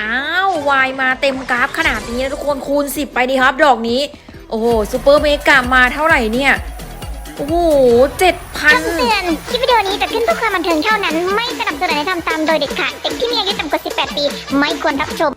อ้าววายมาเต็มกราฟขนาดนี้นะทุกคนคูณ 10 ไปดีครับ ดอกนี้ โอ้โหซูเปอร์เมกามาเท่าไหร่เนี่ย โอ้โหเจ็ดพันคำเตือน คลิปวิดีโอนี้จะขึ้นเพื่อความบันเทิงเท่านั้น ไม่สนับสนุนให้ทำตามโดยเด็ดขาด เด็กที่มีอายุต่ำกว่า 18 ปี ไม่ควรรับชม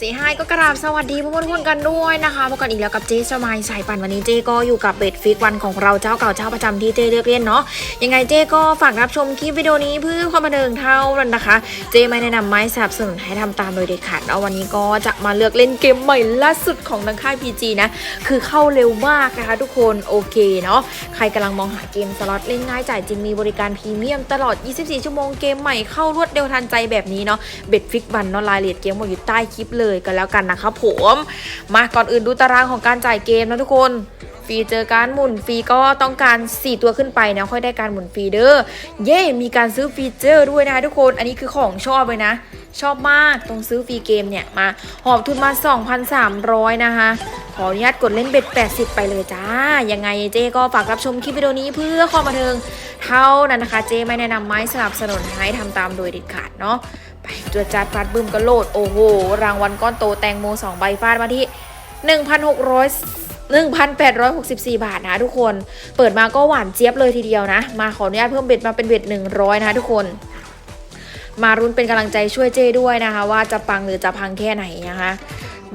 สีไฮก็กราบสวัสดีเพื่อนๆทุกคนกันด้วยนะคะพบกันอีกแล้วกับเจ๊สมัยสายปั่นวันนี้เจ๊ก็อยู่กับเบ็ดฟิกวันของเราเจ้าเก่าเจ้าประจำที่เจ๊เลือกเล่นเนาะยังไงเจ๊ก็ฝากรับชมคลิปวิดีโอนี้เพื่อความบันเทิงเท่านั้นนะคะ เจ๊ไม่แนะนำไม่สนับสนุนให้ทำตามโดยเด็ดขาดเนาวันนี้ก็จะมาเลือกเล่นเกมใหม่ล่าสุดของทางค่าย PG นะคือเข้าเร็วมากนะคะทุกคนโอเคเนาะใครกำลังมองหาเกมสล็อตเล่นง่ายจ่ายจริงมีบริการพรีเมียมตลอด 24 ชั่วโมงเกมใหม่เข้ารวดเร็วทันใจแบบนี้เนาะเบ็ดฟิกวันเนาะรายละเอียดเกมหมดอยู่ใต้คลิปเลยกันแล้วกันนะครับผมมาก่อนอื่นดูตารางของการจ่ายเกมนะทุกคนฟรีเจอการหมุนฟรีก็ต้องการ 4 ตัวขึ้นไปนะค่อยได้การหมุนฟรีเด้อเย่มีการซื้อฟีเจอร์ด้วยนะคะทุกคนอันนี้คือของชอบเลยนะ ชอบมากตรงซื้อฟรีเกมเนี่ยมาหอบทุนมา 2,300 นะคะขออนุญาตกดเล่นเบ็ด 80 ไปเลยจ้า ยังไงเจ๊ก็ฝากรับชมคลิปวิดีโอนี้เพื่อความบันเทิงเท่านั้นนะคะ เจ๊ไม่แนะนำไม้สนับสนุนให้ทำตามโดยเด็ดขาดเนาะ ตัวจัดฟาดบึ้มก็โหลด โอ้โห รางวัลก้อนโตแตงโม2ใบฟาดมาที่ 1,600 1,864 บาทนะทุกคน เปิดมาก็หวานเจี๊ยบเลยทีเดียวนะ มาขออนุญาตเพิ่มเบ็ดมาเป็นเบ็ด100 นะทุกคน มารุ้นเป็นกำลังใจช่วยเจ้ด้วยนะคะ ว่าจะปังหรือจะพังแค่ไหนนะคะ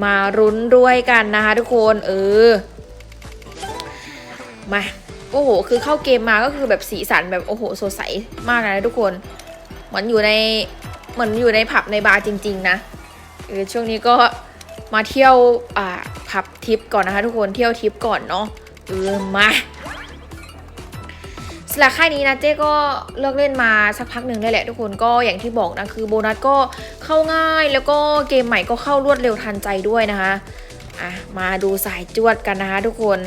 มารุ้นด้วยกันนะคะทุกคน เออ มา โอ้โห คือเข้าเกมมาก็คือแบบสีสันแบบโอ้โหสดใสมากนะทุกคน เหมือนอยู่ใน เหมือนอยู่ในผับในบาร์จริง ๆ นะเออช่วงนี้ก็มาเที่ยวอ่าผับทิปก่อนนะคะ ทุกคนเที่ยวทิปก่อนเนาะเออมาสลักค่ายนี้นะเจ๊ก็เลิกเล่นมาสักพักหนึ่งได้แหละทุกคนก็อย่างที่บอกนะคือโบนัสก็เข้าง่ายแล้วก็เกมใหม่ก็เข้ารวดเร็วทันใจด้วยนะคะอะมาดูสายจวดกันนะคะทุกคน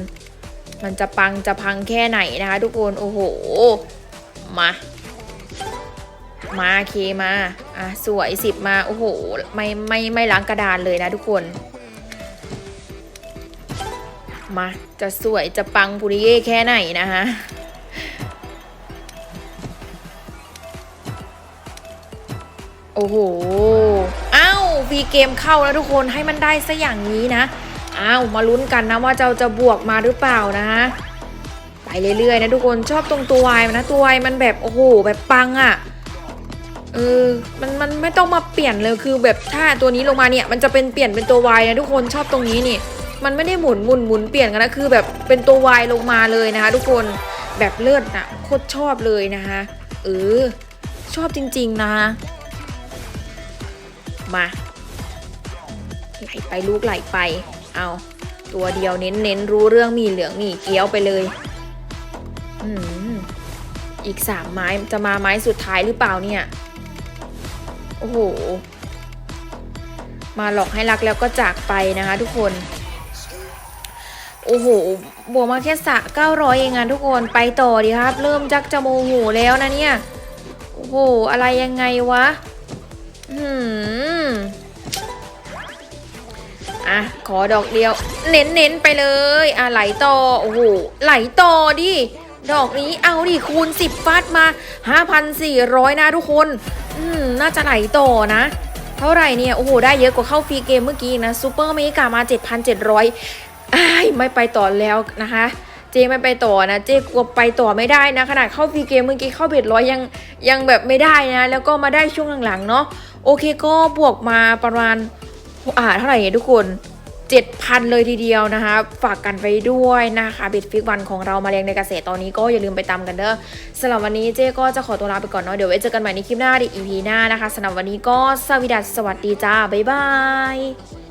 มันจะปังจะพังแค่ไหนนะคะทุกคนโอ้โหมา มาเคมาอะสวยสิบมา โอ้โห ไม่ไม่ไม่ล้างกระดานเลยนะทุกคน มาจะสวยจะปังปุริเย่แค่ไหนนะคะโอ้โห อ้าววีเกมเข้าแล้วทุกคนให้มันได้ซะอย่างนี้นะ อ้าวมาลุ้นกันนะว่าเจ้าจะบวกมาหรือเปล่านะ ไปเรื่อยๆนะทุกคนชอบตรงตัววายนนะตัววายมันแบบโอ้โหแบบปังอะ่ะ เออ มัน มันไม่ต้องมาเปลี่ยนเลย คือแบบถ้าตัวนี้ลงมาเนี่ย มันจะเป็นเปลี่ยนเป็นตัววายนะทุกคน ชอบตรงนี้นี่ มันไม่ได้หมุนหมุนหมุนเปลี่ยนกันนะ คือแบบเป็นตัววายลงมาเลยนะคะ ทุกคน แบบเลือดนะโคตรชอบเลยนะคะ เออ ชอบจริง ๆ นะคะ มา ไหลไปลูกไหลไป เอาตัวเดียวเน้นเน้นรู้เรื่องมีเหลืองมีเกี้ยวไปเลย อืมอีกสามไม้จะมาไม้สุดท้ายหรือเปล่าเนี่ย โอ้โห มาหลอกให้รักแล้วก็จากไปนะคะ ทุกคน โอ้โห บวกมาแค่สะเก้าร้อยเองอะทุกคน ไปต่อดีครับ เริ่มจักจะโมโหแล้วนะเนี่ย โอ้โห อะไรยังไงวะ อืมอะ ขอดอกเดียว เน้นเน้นไปเลย อะ ไหลต่อ โอ้โห ไหลต่อดิ ดอกนี้เอาดิ คูณ 10ฟาดมา 5,400 นะทุกคน อืมน่าจะไหลต่อนะ เท่าไหร่เนี่ย โอ้โห ได้เยอะกว่าเข้าฟรีเกมเมื่อกี้นะซูเปอร์เมกามา 7,700อ้ายไม่ไปต่อแล้วนะคะเจไม่ไปต่อนะ เจกลัวไปต่อไม่ได้นะ ขนาดเข้าฟรีเกมเมื่อกี้เข้าเบ็ดร้อยยังยังแบบไม่ได้นะ แล้วก็มาได้ช่วงหลังๆเนาะโอเคก็บวกมาประมาณอ่าเท่าไหร่เนี่ยทุกคน 7,000 เลยทีเดียวนะคะ ฝากกันไปด้วยนะคะบิดฟิกวันของเรามาเรียงในเกษตรตอนนี้ก็อย่าลืมไปตามกันเด้อสำหรับวันนี้เจ๊ก็จะขอตัวลาไปก่อนเนาะเดี๋ยวไว้เจอกันใหม่ในคลิปหน้าใน EP หน้านะคะสำหรับวันนี้ก็สวัสดีจ้าบ๊ายบาย